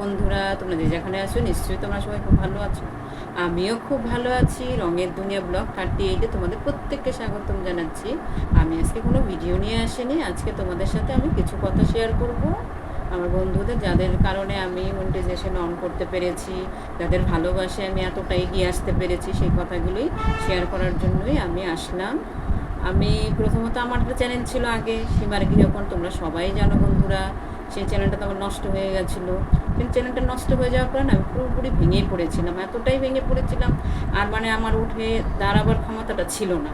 বন্ধুরা, তোমরা যে যেখানে আছো, নিশ্চয়ই তোমরা সবাই খুব ভালো আছো। আমিও খুব ভালো আছি। রঙের দুনিয়া ব্লগ থার্টি এইটে তোমাদের প্রত্যেককে স্বাগতম জানাচ্ছি। আমি আজকে কোনো ভিডিও নিয়ে আসিনি। আজকে তোমাদের সাথে আমি কিছু কথা শেয়ার করব। আমার বন্ধুদের, যাদের কারণে আমি মনিটাইজেশন অন করতে পেরেছি, যাদের ভালোবাসে আমি এতটা এগিয়ে আসতে পেরেছি, সেই কথাগুলোই শেয়ার করার জন্যই আমি আসলাম। আমি প্রথমত, আমার একটা চ্যানেল ছিল আগে, সীমার গৃহকোণ, তোমরা সবাই জানো বন্ধুরা। সেই চ্যানেলটা তো আমার নষ্ট হয়ে গেছিল। কিন্তু চ্যানেলটা নষ্ট হয়ে যাওয়ার পরে না পুরোপুরি ভেঙে পড়েছিলাম, এতটাই ভেঙে পড়েছিলাম, আর মানে আমার উঠে দাঁড়াবার ক্ষমতাটা ছিল না।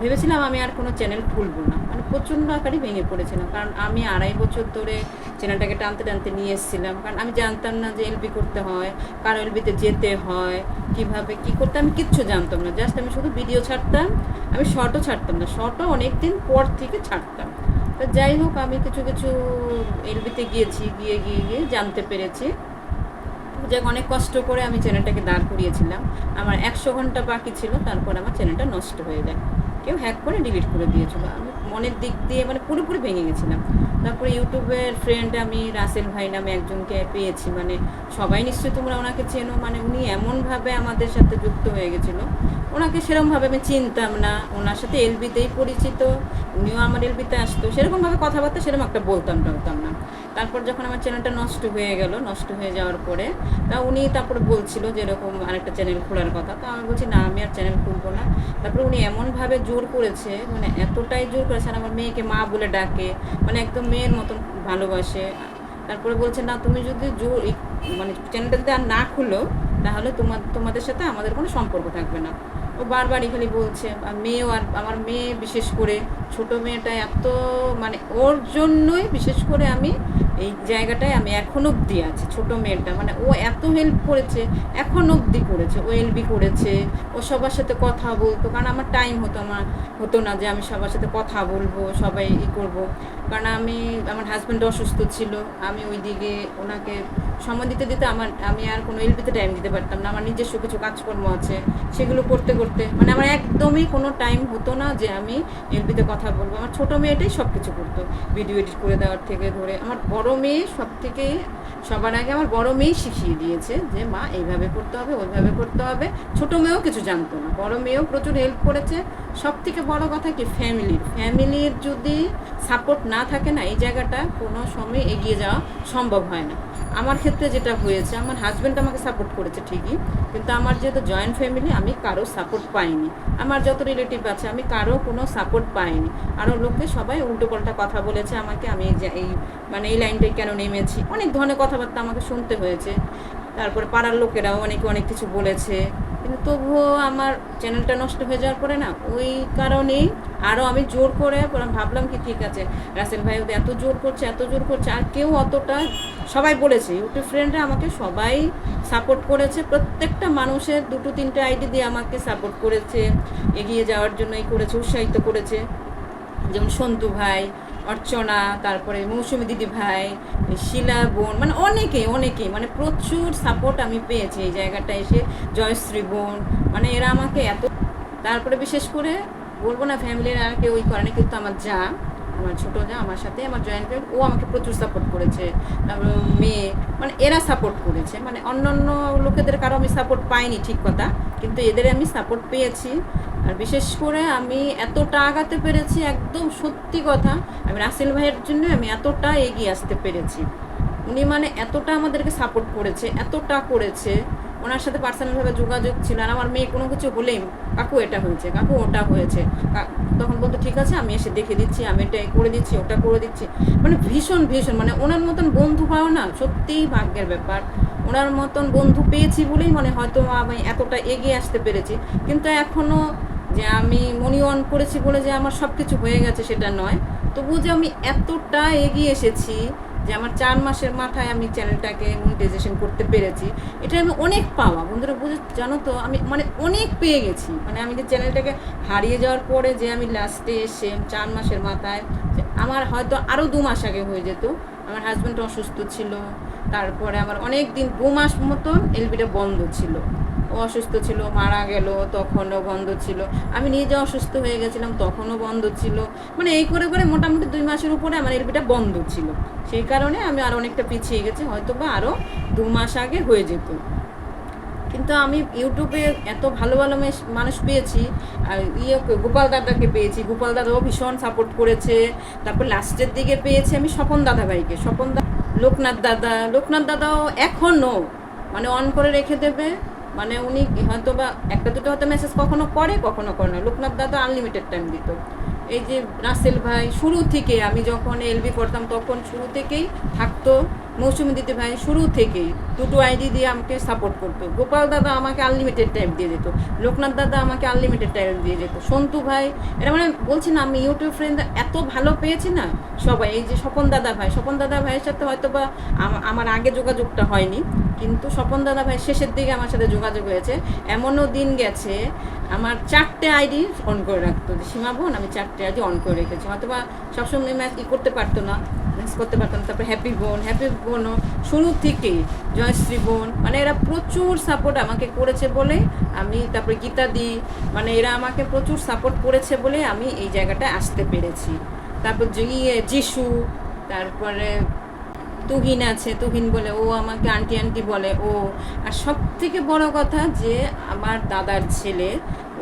ভেবেছিলাম আমি আর কোনো চ্যানেল খুলবো না মানে প্রচণ্ড আকারই ভেঙে পড়েছিলাম, কারণ আমি আড়াই বছর ধরে চ্যানেলটাকে টানতে টানতে নিয়ে এসেছিলাম, কারণ আমি জানতাম না যে এলবি করতে হয়, কারও এলবিতে যেতে হয়, কীভাবে, কি করতে আমি কিচ্ছু জানতাম না জাস্ট আমি শুধু ভিডিও ছাড়তাম, আমি শর্টও ছাড়তাম না শর্টও অনেক দিন পর থেকে ছাড়তাম। তো যাই হোক, আমি কিছু কিছু এলবিতে গিয়েছি, গিয়ে গিয়ে গিয়ে জানতে পেরেছি। যাক অনেক কষ্ট করে আমি চ্যানেলটাকে দাঁড় করিয়েছিলাম। আমার একশো ঘণ্টা বাকি ছিল, তারপর আমার চ্যানেলটা নষ্ট হয়ে যায়। কেউ হ্যাক করে ডিলিট করে দিয়েছিল। আমি মনের দিক দিয়ে মানে পুরোপুরি ভেঙে গেছিলাম। তারপরে ইউটিউবের ফ্রেন্ড আমি, রাসেল ভাই নামে একজনকে পেয়েছি। মানে সবাই নিশ্চয়ই তোমরা ওনাকে চেনো। মানে উনি এমনভাবে আমাদের সাথে যুক্ত হয়ে গেছিল ওনাকে সেরকমভাবে আমি চিনতাম না। ওনার সাথে এলবিতেই পরিচিত, উনিও আমার এলবিতে আসতো। সেরকমভাবে কথাবার্তা সেরকম একটা বলতাম টলতাম না। তারপর যখন আমার চ্যানেলটা নষ্ট হয়ে গেল, নষ্ট হয়ে যাওয়ার পরে, তা উনি তারপরে বলছিল যে এরকম আরেকটা চ্যানেল খোলার কথা। তো আমি বলছি, না, আমি আর চ্যানেল খুলবো না। তারপরে উনি এমনভাবে জোর করেছে মানে এতটাই জোর করেছে আমার মেয়েকে মা বলে ডাকে মানে একদম মেয়ের মতন ভালোবাসে। তারপরে বলছে, না, তুমি যদি জোর মানে চ্যানেলটা যদি আর না খুলো, তাহলে তোমার তোমাদের সাথে আমাদের কোনো সম্পর্ক থাকবে না। ও বারবারই খালি বলছে, আর মেয়েও আর আমার মেয়ে বিশেষ করে, ছোট মেয়েটা এত মানে ওর জন্যই বিশেষ করে আমি এই জায়গাটায় আমি এখন অবধি আছি, ছোট মেয়েটা। মানে ও এত হেল্প করেছে, এখন অবধি করেছে, ও এলবি করেছে, ও সবার সাথে কথা বলতো, কারণ আমার টাইম হতো আমার হতো না যে আমি সবার সাথে কথা বলব, সবাই ই করব। কারণ আমি, আমার হাজব্যান্ড অসুস্থ ছিল, আমি ওই দিকে ওনাকে সময় দিতে দিতে আমার, আমি আর কোনো এলপিতে টাইম দিতে পারতাম না। আমার নিজস্ব কিছু কাজকর্ম আছে, সেগুলো করতে করতে। মানে আমার একদমই কোনো টাইম হতো না যে আমি এলপিতে কথা বলব। আমার ছোটো মেয়েটাই সব কিছু করতো। ভিডিও এডিট করে দেওয়ার থেকে ধরে। আমার বড় মেয়ে সব থেকে সবার আগে আমার বড় মেয়েই শিখিয়ে দিয়েছে যে, মা, এইভাবে করতে হবে, ওইভাবে করতে হবে। ছোটো মেয়েও কিছু জানতো না। বড় মেয়েও প্রচুর হেল্প করেছে। সব থেকে বড় কথা কি? ফ্যামিলির ফ্যামিলির যদি সাপোর্ট না থাকে না, এই জায়গাটা কোনো সময় এগিয়ে যাওয়া সম্ভব হয় না। আমার ক্ষেত্রে যেটা হয়েছে, আমার হাজব্যান্ড আমাকে সাপোর্ট করেছে ঠিকই, কিন্তু আমার যেহেতু জয়েন্ট ফ্যামিলি আমি কারও সাপোর্ট পাইনি। আমার যত রিলেটিভ আছে, আমি কারও কোনো সাপোর্ট পাইনি। আরও লোকে সবাই উল্টো পাল্টা কথা বলেছে আমাকে, আমি এই মানে এই লাইনটাই কেন নেমেছি? অনেক ধরনের কথাবার্তা আমাকে শুনতে হয়েছে। তারপরে পাড়ার লোকেরাও অনেকে অনেক কিছু বলেছে। কিন্তু তবুও আমার চ্যানেলটা নষ্ট হয়ে যাওয়ার পরে না, ওই কারণেই আরও আমি জোর করে ভাবলাম কি ঠিক আছে, রাসেল ভাই ওদের এত জোর করছে, এত জোর করছে, আর কেউ অতটা সবাই বলেছে। ইউটিউব ফ্রেন্ডরা আমাকে সবাই সাপোর্ট করেছে। প্রত্যেকটা মানুষের দুটো তিনটে আইডি দিয়ে আমাকে সাপোর্ট করেছে, এগিয়ে যাওয়ার জন্যই করেছে, উৎসাহিত করেছে। যেমন সন্তু ভাই অর্চনা, তারপরে মৌসুমি দিদি ভাই, শিলা বোন মানে অনেকে অনেকে মানে প্রচুর সাপোর্ট আমি পেয়েছি এই জায়গাটা এসে, জয়শ্রী বোন মানে এরা আমাকে এত, তারপরে বিশেষ করে বলব না ফ্যামিলির আর কেউ ওই করেনি কিন্তু আমার যা আমার ছোটো যা, আমার সাথে, আমার জয়েন্ট ও আমাকে প্রচুর সাপোর্ট করেছে। তারপর মেয়ে মানে এরা সাপোর্ট করেছে। মানে অন্য অন্য লোকেদের কারও আমি সাপোর্ট পাইনি, ঠিক কথা। কিন্তু এদের আমি সাপোর্ট পেয়েছি। আর বিশেষ করে আমি এতটা আগাতে পেরেছি, একদম সত্যি কথা, আমি রাসেল ভাইয়ের জন্য আমি এতটা এগিয়ে আসতে পেরেছি। উনি মানে এতটা আমাদেরকে সাপোর্ট করেছে, এতটা করেছে। ওনার সাথে পার্সোনালভাবে যোগাযোগ ছিল আর আমার মেয়ে কোনো কিছু হলেই কাকু এটা হয়েছে, কাকু ওটা হয়েছে। তখন বলতো, ঠিক আছে, আমি এসে দেখে দিচ্ছি, আমি এটা করে দিচ্ছি, ওটা করে দিচ্ছি। মানে ভীষণ ভীষণ মানে ওনার মতন বন্ধু পাওয়া না সত্যিই ভাগ্যের ব্যাপার। ওনার মতন বন্ধু পেয়েছি বলেই মানে হয়তো আমি এতটা এগিয়ে আসতে পেরেছি। কিন্তু এখনও যে আমি মনি অন করেছি বলে যে আমার সব কিছু হয়ে গেছে সেটা নয়। তবু যে আমি এতটা এগিয়ে এসেছি যে আমার চার মাসের মাথায় আমি চ্যানেলটাকে মনিটাইজেশন করতে পেরেছি, এটা আমি অনেক পাওয়া। বন্ধুরা, বুঝে, জানো তো, আমি মানে অনেক পেয়ে গেছি। মানে আমি যে চ্যানেলটাকে হারিয়ে যাওয়ার পরে যে আমি লাস্টে এসে চার মাসের মাথায় আমার হয়তো আরও দু মাস আগে হয়ে যেত। আমার হাজব্যান্ড অসুস্থ ছিল, তারপরে আমার অনেক দিন দু মাস মতন এলবিটা বন্ধ ছিল। অসুস্থ ছিল মারা গেল তখনও বন্ধ ছিল। আমি নিজে অসুস্থ হয়ে গেছিলাম, তখনও বন্ধ ছিল। মানে এই করে করে মোটামুটি দুই মাসের উপরে আমার এলবিটা বন্ধ ছিল। সেই কারণে আমি আর অনেকটা পিছিয়ে গেছি হয়তো বা আরও দু মাস আগে হয়ে যেত। কিন্তু আমি ইউটিউবে এত ভালো ভালো মানুষ পেয়েছি, আর ইয়ে গোপাল দাদাকে পেয়েছি। গোপাল দাদাও ভীষণ সাপোর্ট করেছে। তারপর লাস্টের দিকে পেয়েছি আমি স্বপন দাদা ভাইকে। স্বপন দা, লোকনাথ দাদা, লোকনাথ দাদাও এখনও মানে অন করে রেখে দেবে। মানে উনি হয়তো বা একটা দুটো হয়তো মেসেজ কখনো করে কখনো করে না। লোকনাথ দাদা আনলিমিটেড টাইম দিত। এই যে রাসেল ভাই, শুরু থেকে আমি যখন এলবি করতাম তখন শুরু থেকেই থাকতো মৌসুমি দিদি ভাই, শুরু থেকেই। দুটো আইডি দিয়ে আমাকে সাপোর্ট করতো। গোপাল দাদা আমাকে আনলিমিটেড টাইম দিয়ে যেত লোকনাথ দাদা আমাকে আনলিমিটেড টাইম দিয়ে যেত সন্তু ভাই এটা মানে বলছি না, আমি ইউটিউব ফ্রেন্ড এত ভালো পেয়েছি না সবাই। এই যে স্বপন দাদা ভাই, স্বপন দাদা ভাইয়ের সাথে হয়তো বা আমার আগে যোগাযোগটা হয়নি। কিন্তু স্বপন দাদা ভাই শেষের দিকে আমার সাথে যোগাযোগ হয়েছে। এমনও দিন গেছে, আমার চারটে আইডি অন করে রাখতো সীমা বোন, আমি চারটে আইডি অন করে রেখেছি। হয়তো বা সবসময় ম্যাচ ই করতে পারতো না ম্যাচ করতে পারতো না। তারপর হ্যাপি বোন হ্যাপি বোনও শুরু থেকেই জয়শ্রী বোন মানে এরা প্রচুর সাপোর্ট আমাকে করেছে বলে আমি, তারপরে গীতা দি মানে এরা আমাকে প্রচুর সাপোর্ট করেছে বলে আমি এই জায়গাটায় আসতে পেরেছি। তারপর ইয়ে যিশু, তারপরে তুহিন আছে, তুহিন বলে, ও আমাকে আন্টি আন্টি বলে, ও। আর সব থেকে বড় কথা যে আমার দাদার ছেলে,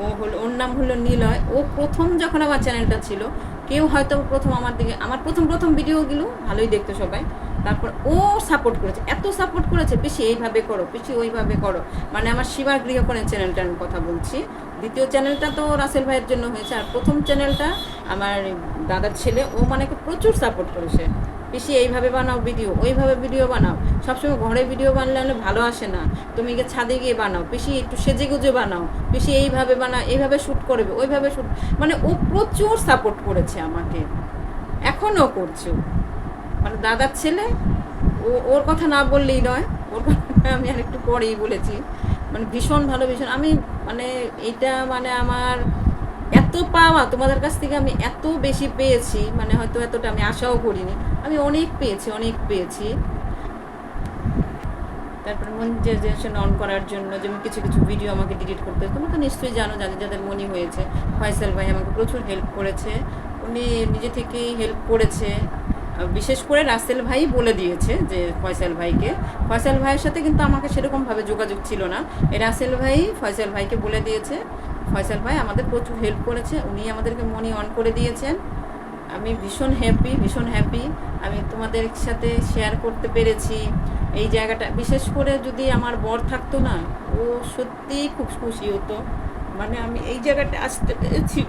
ও হলো, ওর নাম হলো নিলয়, ও প্রথম যখন আমার চ্যানেলটা ছিল, কেউ হয়তো প্রথম আমার দিকে, আমার প্রথম প্রথম ভিডিওগুলো ভালোই দেখতো সবাই। তারপর ও সাপোর্ট করেছে, এত সাপোর্ট করেছে বেশি এইভাবে করো বেশি ওইভাবে করো। মানে আমার শিবার গৃহকোণের চ্যানেলটার কথা বলছি। দ্বিতীয় চ্যানেলটা তো রাসেল ভাইয়ের জন্য হয়েছে, আর প্রথম চ্যানেলটা আমার দাদার ছেলে, ও মানে প্রচুর সাপোর্ট করেছে। বেশি এইভাবে বানাও ভিডিও, ওইভাবে ভিডিও বানাও। সবসময় ঘরে ভিডিও বানলে বানালে ভালো আসে না। তুমি গিয়ে ছাদে গিয়ে বানাও। পিসি, একটু সেজে গুজে বানাও। পিসি, এইভাবে বানাও, এইভাবে শ্যুট করবে, ওইভাবে শ্যুট মানে ও প্রচুর সাপোর্ট করেছে আমাকে। এখনও করছে। মানে দাদার ছেলে, ও, ওর কথা না বললেই নয়। ওর কথা আমি আর একটু পরেই বলেছি। মানে ভীষণ ভালো, ভীষণ। আমি মানে এটা মানে আমার এত পাওয়া তোমাদের কাছ থেকে আমি এত বেশি পেয়েছি। মানে হয়তো এতটা আমি আশাও করিনি। আমি অনেক পেয়েছি অনেক পেয়েছি। তারপরে মনিটাইজেশন অন করার জন্য যেমন কিছু কিছু ভিডিও আমাকে ডিলিট করতে তোমরা তো নিশ্চয়ই জানো যাদের যাদের মনি হয়েছে। ফয়সাল ভাই আমাকে প্রচুর হেল্প করেছে। উনি নিজে থেকেই হেল্প করেছে। বিশেষ করে রাসেল ভাই বলে দিয়েছে যে ফয়সাল ভাইকে। ফয়সাল ভাইয়ের সাথে কিন্তু আমাকে সেরকমভাবে যোগাযোগ ছিল না। এই রাসেল ভাই ফয়সাল ভাইকে বলে দিয়েছে। ফয়সাল ভাই আমাদের প্রচুর হেল্প করেছে। উনি আমাদেরকে মনি অন করে দিয়েছেন। আমি ভীষণ হ্যাপি ভীষণ হ্যাপি আমি তোমাদের সাথে শেয়ার করতে পেরেছি। এই জায়গাটা, বিশেষ করে যদি আমার বর থাকতো না, ও সত্যিই খুব খুশি হতো। মানে আমি এই জায়গাটা আসতে পেরেছি।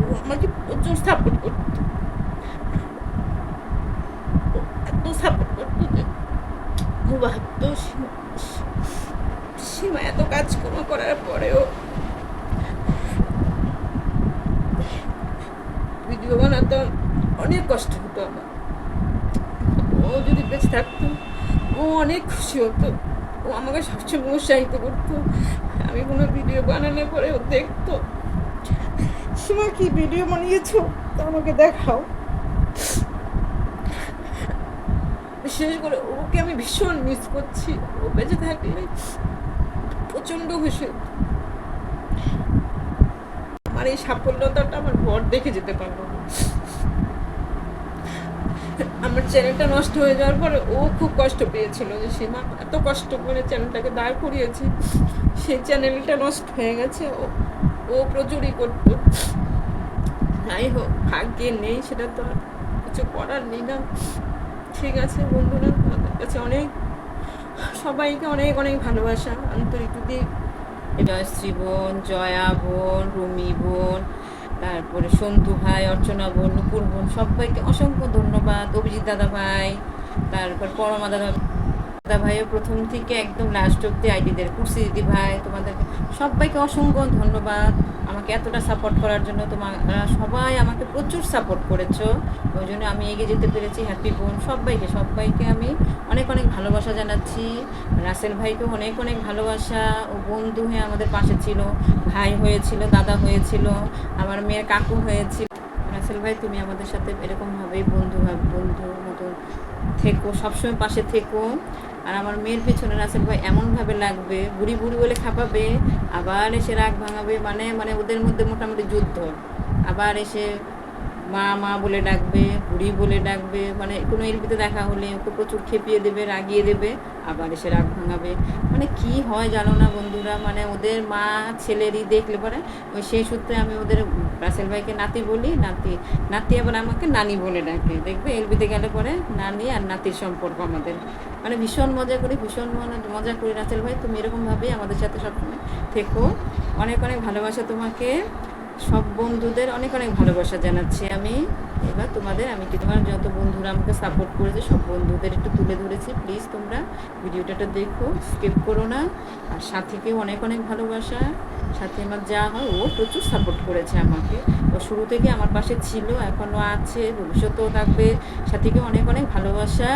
ও আমাকে প্রচুর সাপোর্ট করতো। এত সাপোর্ট করতো ভাবতো সীমা এত কাজকর্ম করার পরেও বানাতে অনেক কষ্ট হতো আমার। ও যদি বেঁচে থাকতো ও অনেক খুশি হতো। ও আমাকে সবসময় উৎসাহিত করতো। আমি কোনো ভিডিও বানানোর পরে ও দেখতো। সীমা কি ভিডিও বানিয়েছো? তো আমাকে দেখাও। বিশেষ করে ওকে আমি ভীষণ মিস করছি। ও বেঁচে থাকলে প্রচণ্ড খুশি হতো। আমার এই সাফল্যতাটা আমার বর দেখে যেতে পারল না। আমার চ্যানেলটা নষ্ট হয়ে যাওয়ার পরে ও খুব কষ্ট পেয়েছিল যে সীমা এত কষ্ট করে চ্যানেলটাকে দাঁড় করিয়েছে, সেই চ্যানেলটা নষ্ট হয়ে গেছে, ও ও প্রচুরই করতো। যাই হোক, ভাগ্যে নেই, সেটা তো আর কিছু করার নেই না। ঠিক আছে বন্ধুরা, তোমাদের কাছে অনেক, সবাইকে অনেক অনেক ভালোবাসা, আন্তরিক যদি জয়শ্রী বোন, জয়া বোন, রুমি বোন তারপরে সন্তু ভাই, অর্চনা বোন, নুপুর বোন, সবাইকে অসংখ্য ধন্যবাদ। অভিজিৎ দাদা ভাই, তারপর পরমা দাদা দাদা ভাইও প্রথম থেকে একদম লাস্ট অব্দি আইডিদের কুর্সি দিদি ভাই, তোমাদেরকে সবাইকে অসংখ্য ধন্যবাদ। আমাকে এতটা সাপোর্ট করার জন্য তোমরা সবাই আমাকে প্রচুর সাপোর্ট করেছ। ওই জন্য আমি এগিয়ে যেতে পেরেছি হ্যাপি বোন সবাইকে সবাইকে আমি অনেক অনেক ভালোবাসা জানাচ্ছি। রাসেল ভাইকেও অনেক অনেক ভালোবাসা। ও বন্ধু হয়ে আমাদের পাশে ছিল, ভাই হয়েছিল, দাদা হয়েছিল, আমার মেয়ের কাকু হয়েছিল। রাসেল ভাই, তুমি আমাদের সাথে এরকমভাবেই বন্ধু মতো থেকো, সবসময় পাশে থেকো। আর আমার মেয়ের পিছনে রাসেল ভাই এমনভাবে লাগবে, বুড়ি বুড়ি বলে খাপাবে, আবার এসে রাগ ভাঙাবে মানে মানে ওদের মধ্যে মোটামুটি যুদ্ধ। আবার এসে মা মা বলে ডাকবে, বুড়ি বলে ডাকবে মানে কোনো এলবিতে দেখা হলে ওকে প্রচুর খেপিয়ে দেবে, রাগিয়ে দেবে, আবার এসে রাগ ভাঙাবে। মানে কি হয় জানো না বন্ধুরা? মানে ওদের মা ছেলেরই দেখলে পরে ওই সেই সূত্রে আমি ওদের রাসেল ভাইকে নাতি বলি, নাতি নাতি আবার আমাকে নানি বলে ডাকে। দেখবে এলবিতে গেলে পরে নানি আর নাতির সম্পর্ক আমাদের। মানে ভীষণ মজা করি, ভীষণ মনে- মজা করি রাসেল ভাই। তুমি এরকমভাবেই আমাদের সাথে সবসময় থেকো। অনেক অনেক ভালোবাসা তোমাকে। সব বন্ধুদের অনেক অনেক ভালোবাসা জানাচ্ছি আমি। এবার তোমাদের, আমি কি তোমার যত বন্ধুরা আমাকে সাপোর্ট করেছে, সব বন্ধুদের একটু তুলে ধরেছি। প্লিজ তোমরা ভিডিওটা দেখো স্কিপ করো না। আর সাথীকেও অনেক অনেক ভালোবাসা। সাথে আমার যা হয়, ও প্রচুর সাপোর্ট করেছে আমাকে। ও শুরু থেকে আমার পাশে ছিল, এখনও আছে, ভবিষ্যতেও থাকবে। সাথীকে অনেক অনেক ভালোবাসা।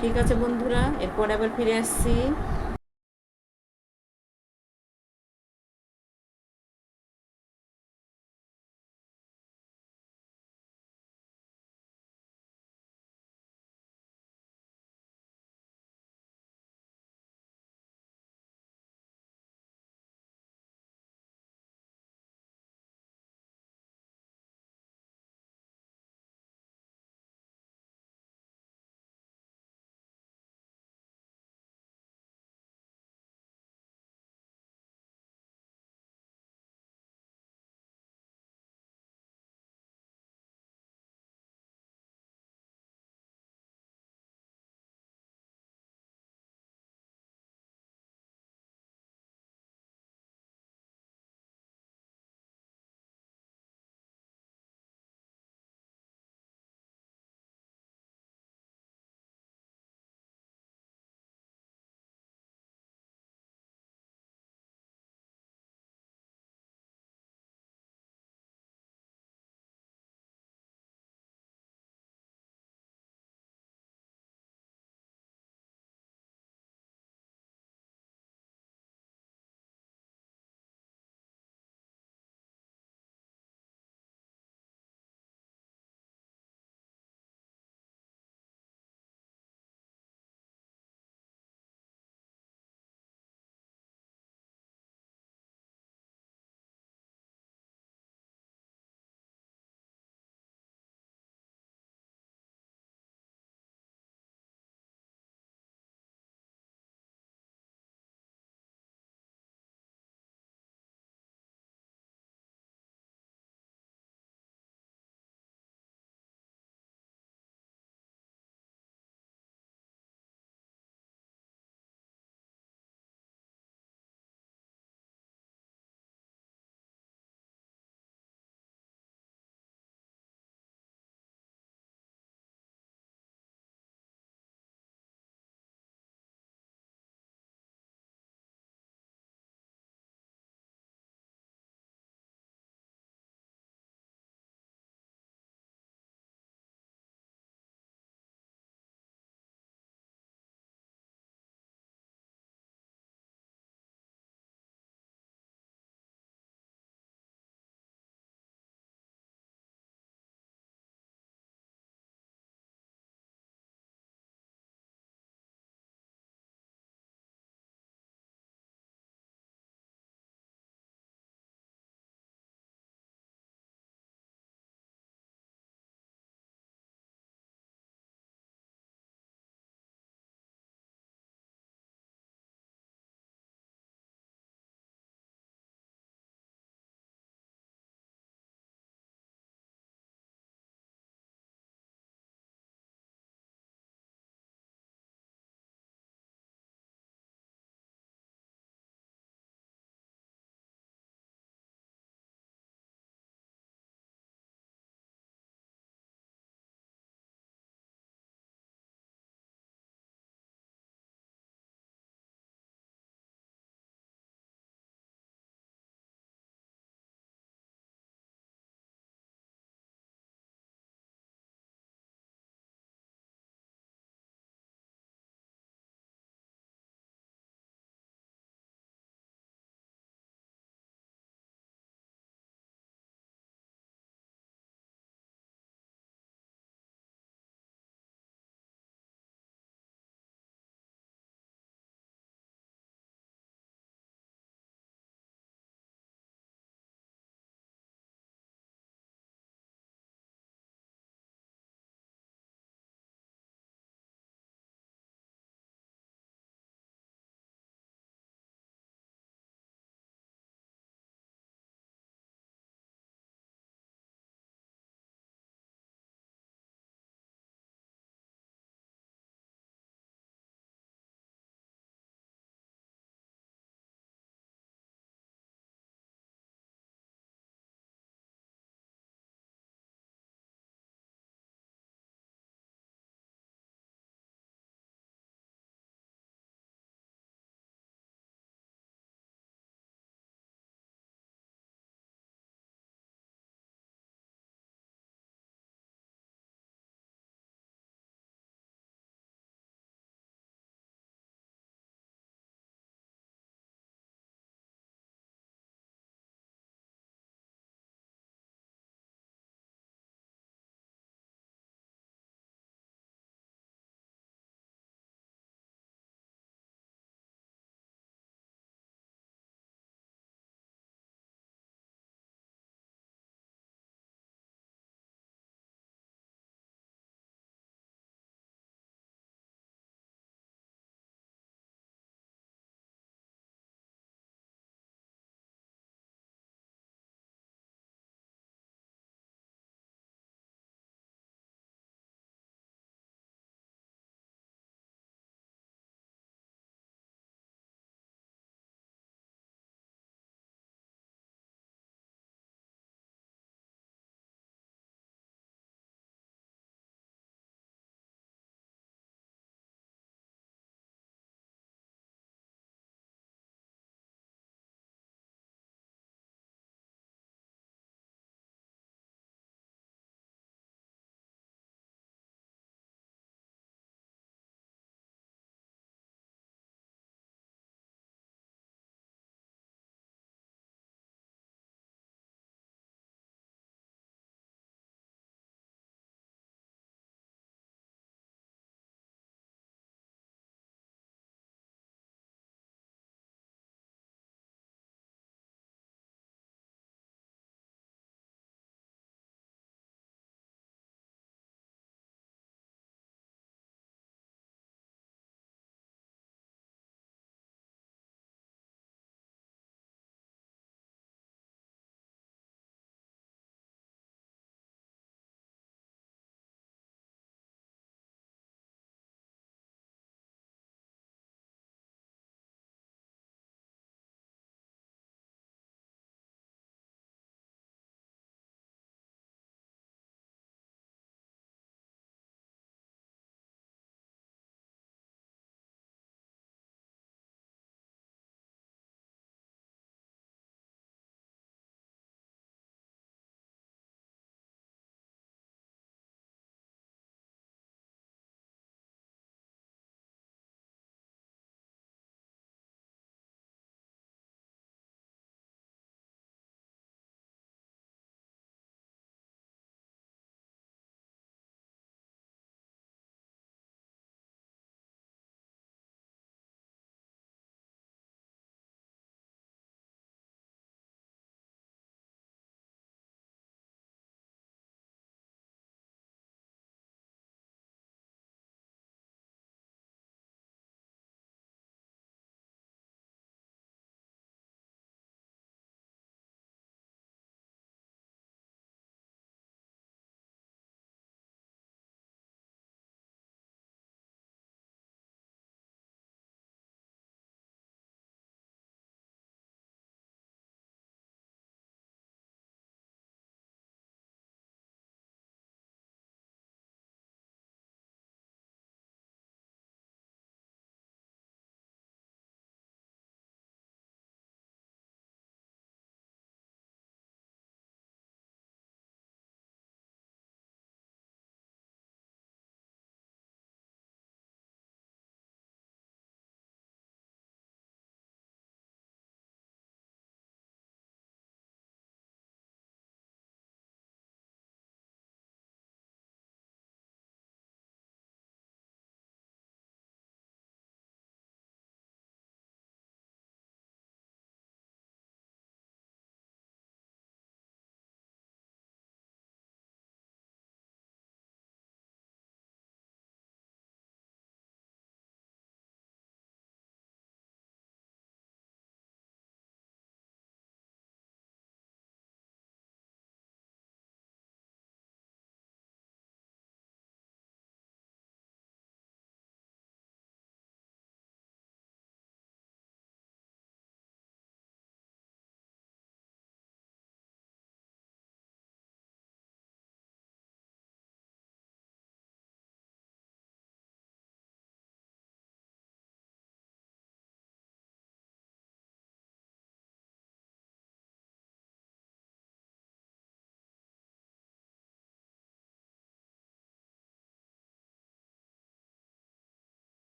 ঠিক আছে বন্ধুরা, এরপর আবার ফিরে আসছি।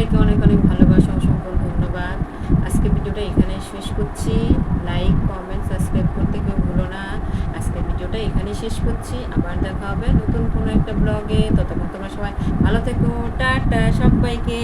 সবাইকে অনেক অনেক ভালোবাসা, অসংখ্য ধন্যবাদ। আজকে ভিডিওটা এখানে শেষ করছি। লাইক কমেন্ট সাবস্ক্রাইব করতে কেউ ভুলো না। আজকে ভিডিওটা এখানে শেষ করছি। আবার দেখা হবে নতুন কোনো একটা ব্লগে ততক্ষণ তোমরা সবাই ভালো থেকো। টাটা সবাইকে।